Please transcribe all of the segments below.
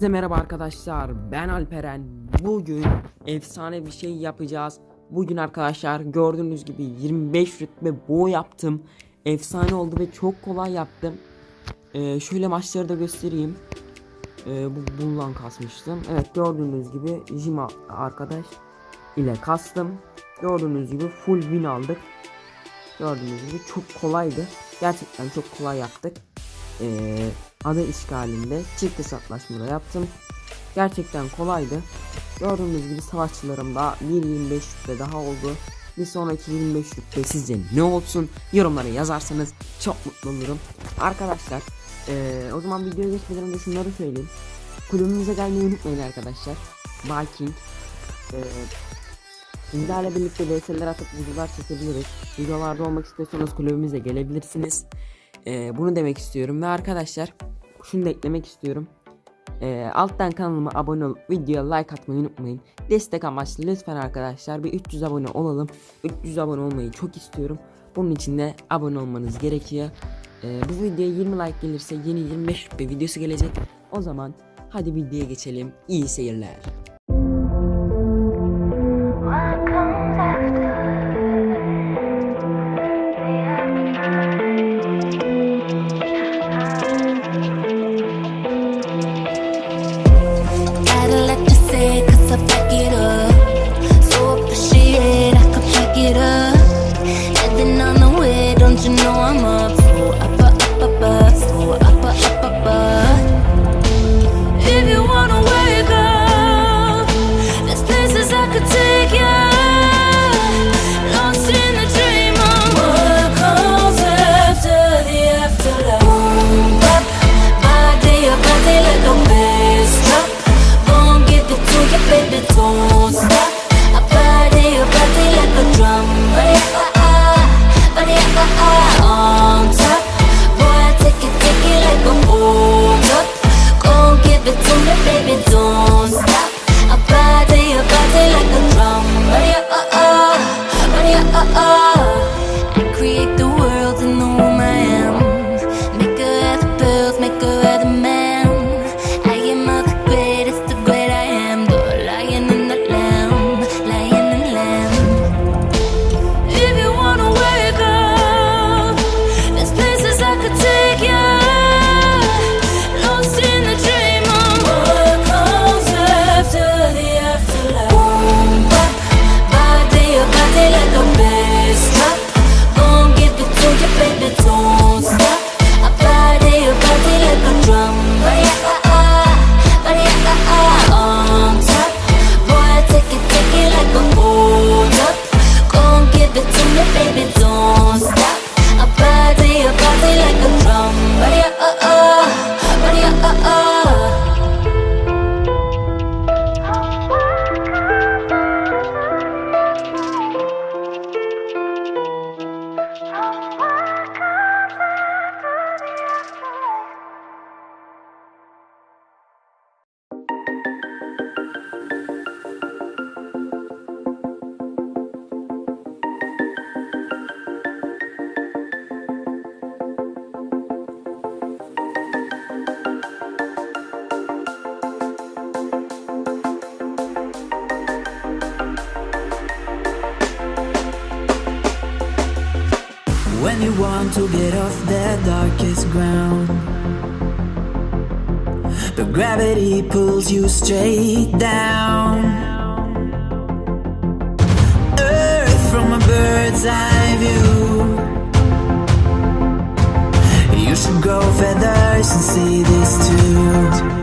Herkese merhaba arkadaşlar. Ben Alperen. Bugün efsane bir şey yapacağız. Bugün arkadaşlar gördüğünüz gibi 25 rütbe boy yaptım. Efsane oldu ve çok kolay yaptım. Ee, Şöyle maçları da göstereyim. Ee, Bu bundan kasmıştım. Evet gördüğünüz gibi Jima arkadaş ile kastım. Gördüğünüz gibi full win aldık. Gördüğünüz gibi çok kolaydı. Gerçekten çok kolay yaptık. Ee, ada işgalinde çift hesaplaşmada yaptım. Gerçekten kolaydı. Gördüğünüz gibi savaşçılarım da 1.25 rütbe daha oldu. Bir sonraki 25 rütbe sizce ne olsun yorumlara yazarsanız çok mutlu olurum. Arkadaşlar ee, o zaman videoya geçmeden önce şunları söyleyeyim. Kulübümüze gelmeyi unutmayın arkadaşlar. Viking ee, Sizlerle birlikte VS'ler atıp videolar çekebiliriz. Videolarda olmak istiyorsanız kulübümüze gelebilirsiniz. Ee, bunu demek istiyorum ve arkadaşlar şunu da eklemek istiyorum. Ee, alttan kanalıma abone olup videoya like atmayı unutmayın. Destek amaçlı lütfen arkadaşlar bir 300 abone olalım. 300 abone olmayı çok istiyorum. Bunun için de abone olmanız gerekiyor. Ee, bu videoya 20 like gelirse yeni 25 rütbe videosu gelecek. O zaman hadi videoya geçelim. İyi seyirler. To get off the darkest ground, but gravity pulls you straight down. Earth from a bird's eye view. You should grow feathers and see this too.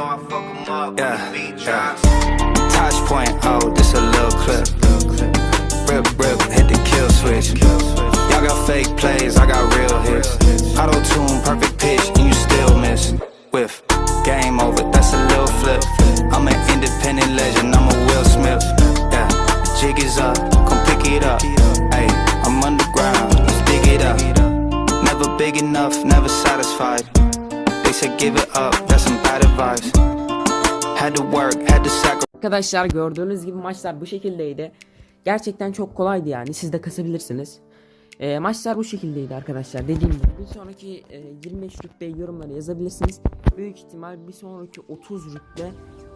know I fuck them up yeah, beat. Yeah. Touch point, oh, this a little clip. Rip, rip, hit the kill switch. Y'all got fake plays, I got real hits. Auto tune, perfect pitch, and you still miss. With game over, that's a little flip. I'm an independent legend, I'm a Will Smith. Yeah, jig is up, come pick it up. Hey, I'm underground, let's dig it up. Never big enough, never satisfied. They said give it up, that's Arkadaşlar gördüğünüz gibi maçlar bu şekildeydi. Gerçekten çok kolaydı yani. Siz de kasabilirsiniz. Ee, maçlar bu şekildeydi arkadaşlar. Dediğim gibi bir sonraki e, 25 rütbe yorumlara yazabilirsiniz. Büyük ihtimal bir sonraki 30 rütbe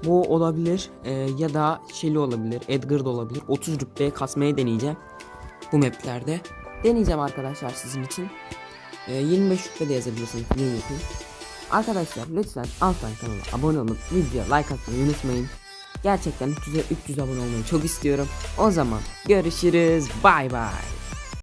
bu olabilir Ee, ya da Shelly olabilir, Edgar da olabilir. 30 rütbeye kasmayı deneyeceğim bu maplerde. Deneyeceğim arkadaşlar sizin için. Ee, 25 rütbe de yazabilirsiniz. Ne yapayım? Arkadaşlar lütfen alttan kanala abone olup videoya like atmayı unutmayın. Gerçekten 300'e 300 abone olmayı çok istiyorum. O zaman görüşürüz. Bay bay.